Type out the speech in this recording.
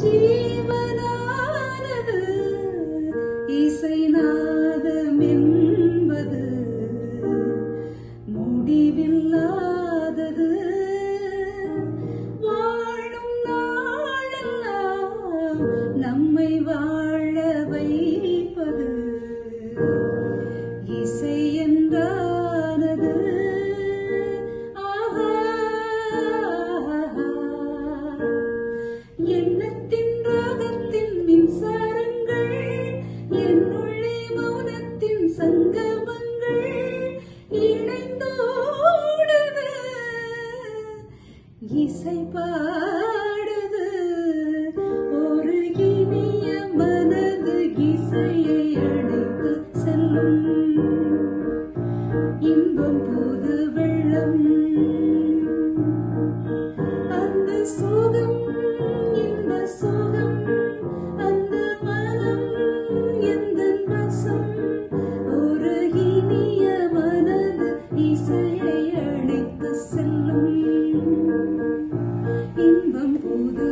ஜீவனானது இசைநாதம் என்பது முடிவில்லாதது. வாழும் நாளெல்லாம் நம்மை வாழ வைப்பது இசை என்றானது. ஆஹா எண்ணத்தின் இசை பாடுது. ஒரு இனிய மனது இசையை அழைத்து செல்லும். இன்பம் புது வெள்ளம் மனது இசையை அழைத்து செல்லும் இன்பம் போது